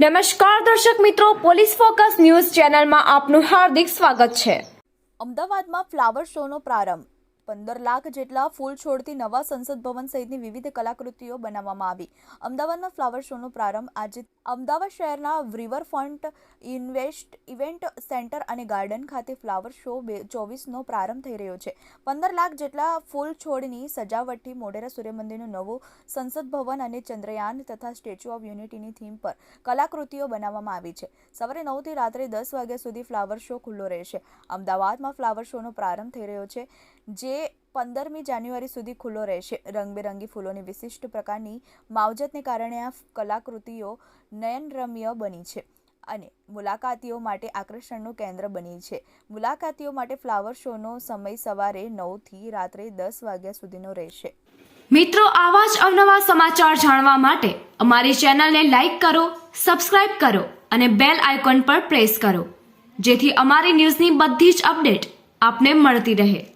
નમસ્કાર દર્શક મિત્રો, પોલીસ ફોકસ ન્યૂઝ ચેનલમાં આપનું હાર્દિક સ્વાગત છે. અમદાવાદમાં ફ્લાવર શોનો પ્રારંભ. પંદર લાખ જેટલા ફૂલ છોડથી નવા સંસદ ભવન સહિતની વિવિધ કલાકૃતિઓ બનાવવામાં આવી. અમદાવાદમાં ફ્લાવર શોનો પ્રારંભ આજે અમદાવાદ શહેરના રિવરફ્રન્ટ ઇન્વેસ્ટ ઇવેન્ટ સેન્ટર અને ગાર્ડન ખાતે ફ્લાવર શો બે ચોવીસનો પ્રારંભ થઈ રહ્યો છે. પંદર લાખ જેટલા ફૂલ છોડની સજાવટથી મોઢેરા સૂર્યમંદિરનું નવું સંસદ ભવન અને ચંદ્રયાન તથા સ્ટેચ્યુ ઓફ યુનિટીની થીમ પર કલાકૃતિઓ બનાવવામાં આવી છે. સવારે નવથી રાત્રે દસ વાગ્યા સુધી ફ્લાવર શો ખુલ્લો રહેશે. અમદાવાદમાં ફ્લાવર શોનો પ્રારંભ થઈ રહ્યો છે, જે પંદરમી જાન્યુઆરી સુધી ખુલ્લો રહેશે. રંગબેરંગી ફૂલોની વિશિષ્ટ પ્રકારની માવજતને કારણે આ કલાકૃતિઓ નયનરમ્ય બની છે અને મુલાકાતીઓ માટે આકર્ષણનું કેન્દ્ર બની છે. મુલાકાતીઓ માટે ફ્લાવર શોનો સમય સવારે નવથી રાત્રે દસ વાગ્યા સુધીનો રહેશે. મિત્રો, આવા જ અવનવા સમાચાર જાણવા માટે અમારી ચેનલને લાઈક કરો, સબસ્ક્રાઇબ કરો અને બેલ આઇકોન પર પ્રેસ કરો, જેથી અમારી ન્યૂઝની બધી જ અપડેટ આપને મળતી રહે.